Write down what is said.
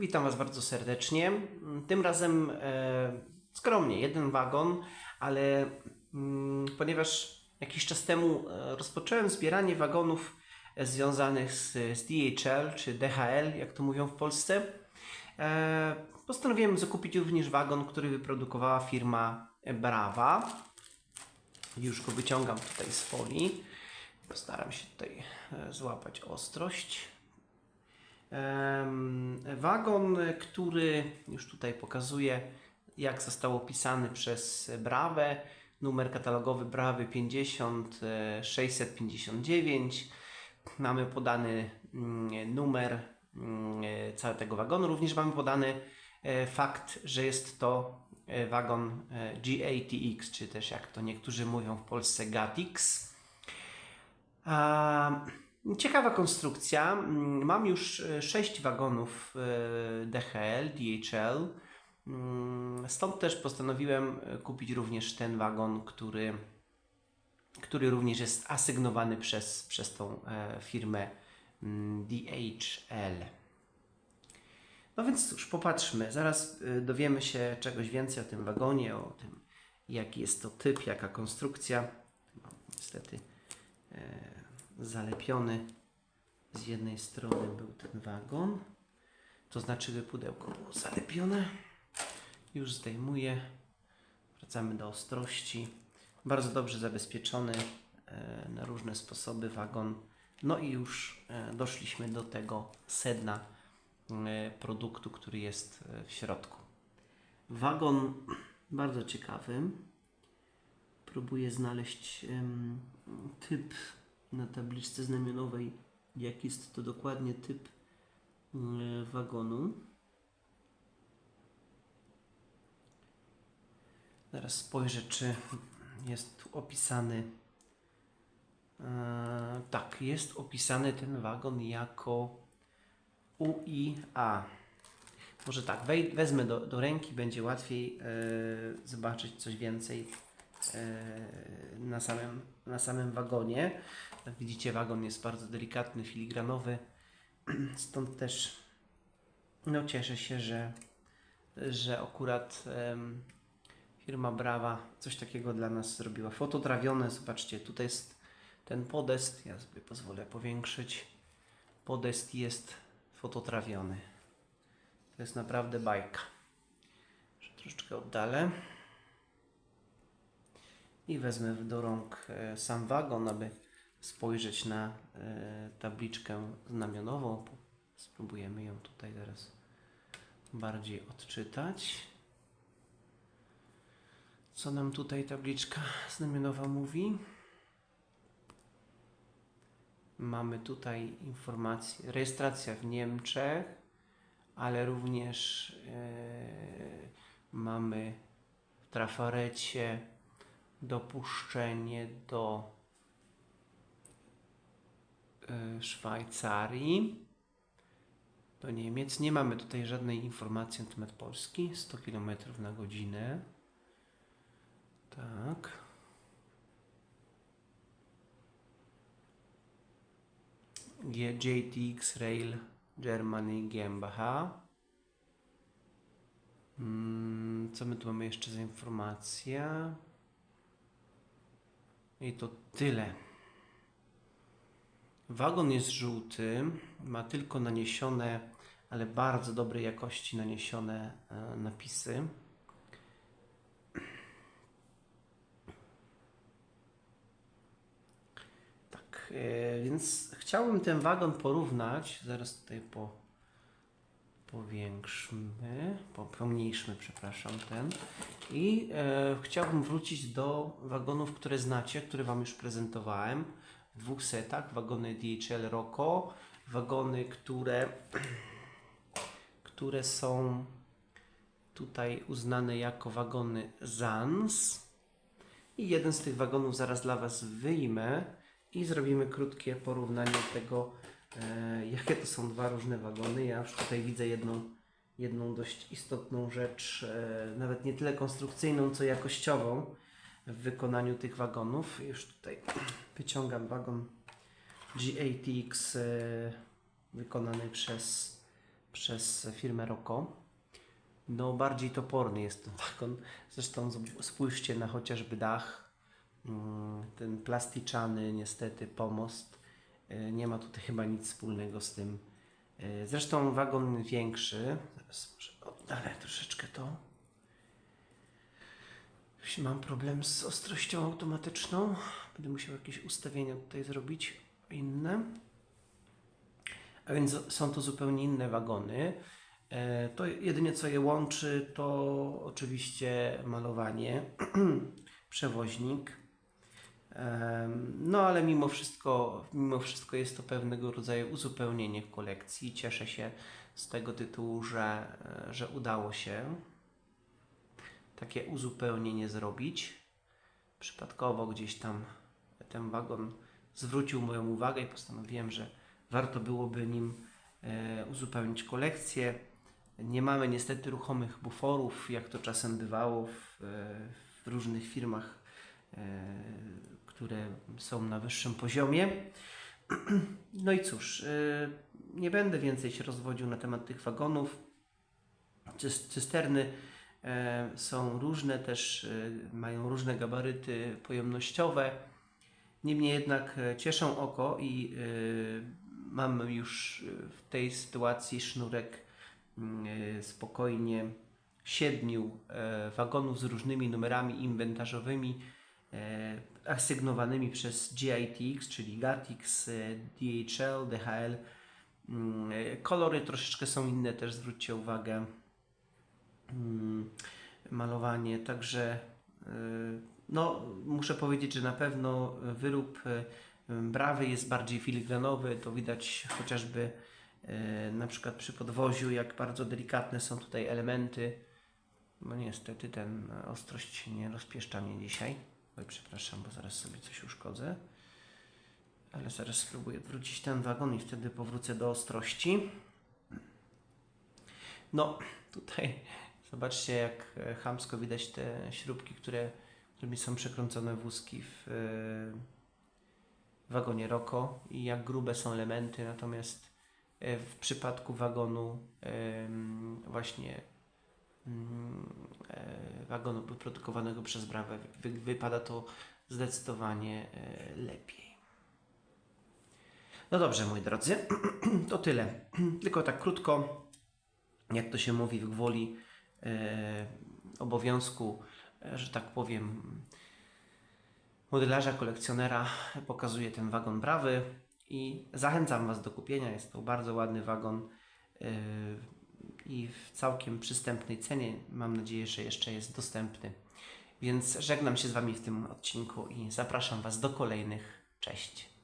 Witam Was bardzo serdecznie. Tym razem e, skromnie, jeden wagon, ale mm, ponieważ jakiś czas temu e, rozpocząłem zbieranie wagonów e, związanych z, z DHL czy DHL, jak to mówią w Polsce, e, postanowiłem zakupić również wagon, który wyprodukowała firma Brawa. Już go wyciągam tutaj z folii. Postaram się tutaj e, złapać ostrość. Wagon, który już tutaj pokazuje, jak został opisany przez Brawę. Numer katalogowy Brawy 50 e, 659. Mamy podany mm, numer mm, e, całego wagonu. Również mamy podany e, fakt, że jest to e, wagon e, GATX, czy też jak to niektórzy mówią w Polsce GATX. Ciekawa konstrukcja. Mm, Mam już 6 wagonów e, DHL, DHL. Mm, Stąd też postanowiłem e, kupić również ten wagon, który, który również jest asygnowany przez, przez tą e, firmę mm, DHL. No więc cóż, popatrzmy. Zaraz dowiemy się czegoś więcej o tym wagonie, o tym, jaki jest to typ, jaka konstrukcja. Mam niestety e, zalepiony. Z jednej strony był ten wagon, to znaczy, pudełko było zalepione. Już zdejmuję. Wracamy do ostrości. Bardzo dobrze zabezpieczony e, na różne sposoby wagon. No i już e, doszliśmy do tego sedna e, produktu, który jest w środku. Wagon bardzo ciekawy. Próbuję znaleźć typ na tabliczce znamionowej, jaki jest to dokładnie typ e, wagonu. Zaraz spojrzę, czy jest tu opisany. E, tak, jest opisany ten wagon jako UIA. Może tak, wezmę do, do ręki, będzie łatwiej e, zobaczyć coś więcej na, samym, na samym wagonie. Jak widzicie, wagon jest bardzo delikatny, filigranowy, stąd też no, cieszę się, że, że akurat em, firma Brawa coś takiego dla nas zrobiła. Fototrawione, zobaczcie, tutaj jest ten podest, ja sobie pozwolę powiększyć. Podest jest fototrawiony. To jest naprawdę bajka. Troszeczkę oddalę. I wezmę do rąk e, sam wagon, aby spojrzeć na e, tabliczkę znamionową. Spróbujemy ją tutaj teraz bardziej odczytać. Co nam tutaj tabliczka znamionowa mówi? Mamy tutaj informację, rejestracja w Niemczech, ale również e, mamy w trafarecie dopuszczenie do e, Szwajcarii, do Niemiec. Nie mamy tutaj żadnej informacji na temat Polski. 100 km na godzinę. Tak. JTX Rail Germany GmbH. Mm, co my tu mamy jeszcze za informacja? I to tyle. Wagon jest żółty, ma tylko naniesione, ale bardzo dobrej jakości naniesione e, napisy. Tak, e, więc chciałbym ten wagon porównać. Zaraz tutaj po, powiększmy, po, pomniejszmy, przepraszam, ten. I e, chciałbym wrócić do wagonów, które znacie, które Wam już prezentowałem w dwóch setach. Wagony DHL Rocco, wagony, które, które są tutaj uznane jako wagony ZANS. I jeden z tych wagonów zaraz dla Was wyjmę i zrobimy krótkie porównanie tego, jakie to są dwa różne wagony. Ja już tutaj widzę jedną, jedną dość istotną rzecz, e, nawet nie tyle konstrukcyjną, co jakościową w wykonaniu tych wagonów. Już tutaj wyciągam wagon GATX e, wykonany przez przez firmę Roko. No, bardziej toporny jest ten wagon. Zresztą spójrzcie na chociażby dach. Mm, Ten plasticzany, niestety, pomost. E, Nie ma tutaj chyba nic wspólnego z tym. E, Zresztą wagon większy. Oddalę troszeczkę to. Mam problem z ostrością automatyczną. Będę musiał jakieś ustawienia tutaj zrobić inne. A więc są to zupełnie inne wagony. E, To jedynie co je łączy, to oczywiście malowanie, przewoźnik. No ale mimo wszystko, mimo wszystko jest to pewnego rodzaju uzupełnienie kolekcji. Cieszę się z tego tytułu, że, e, że udało się takie uzupełnienie zrobić. Przypadkowo gdzieś tam ten wagon zwrócił moją uwagę i postanowiłem, że warto byłoby nim e, uzupełnić kolekcję. Nie mamy niestety ruchomych buforów, jak to czasem bywało w, e, w różnych firmach, które są na wyższym poziomie. No i cóż, e, nie będę więcej się rozwodził na temat tych wagonów. Cys- Cysterny e, są różne, też e, mają różne gabaryty pojemnościowe. Niemniej jednak e, cieszą oko i e, mamy już e, w tej sytuacji sznurek mm, e, spokojnie siedmiu e, wagonów z różnymi numerami inwentarzowymi e, asygnowanymi przez GITX, czyli GATX, e, DHL, DHL. Mm, e, Kolory troszeczkę są inne, też zwróćcie uwagę. Mm, Malowanie, także e, no, muszę powiedzieć, że na pewno wyrób e, brawy jest bardziej filigranowy. To widać chociażby e, na przykład przy podwoziu, jak bardzo delikatne są tutaj elementy. No niestety ten e, ostrość nie rozpieszcza mnie dzisiaj. Oj, przepraszam, bo zaraz sobie coś uszkodzę. Ale zaraz spróbuję odwrócić ten wagon i wtedy powrócę do ostrości. No, tutaj zobaczcie, jak e, chamsko widać te śrubki, które, którymi są przekręcone wózki w e, wagonie Roko i jak grube są elementy, natomiast e, w przypadku wagonu właśnie wagonu wyprodukowanego przez Brawę wy, wypada to zdecydowanie e, lepiej. No dobrze, moi drodzy, to tyle. Tylko tak krótko, jak to się mówi w gwoli e, obowiązku, e, że tak powiem, modelarza, kolekcjonera, pokazuje ten wagon brawy i zachęcam Was do kupienia. Jest to bardzo ładny wagon e, i w całkiem przystępnej cenie. Mam nadzieję, że jeszcze jest dostępny. Więc żegnam się z Wami w tym odcinku i zapraszam Was do kolejnych. Cześć.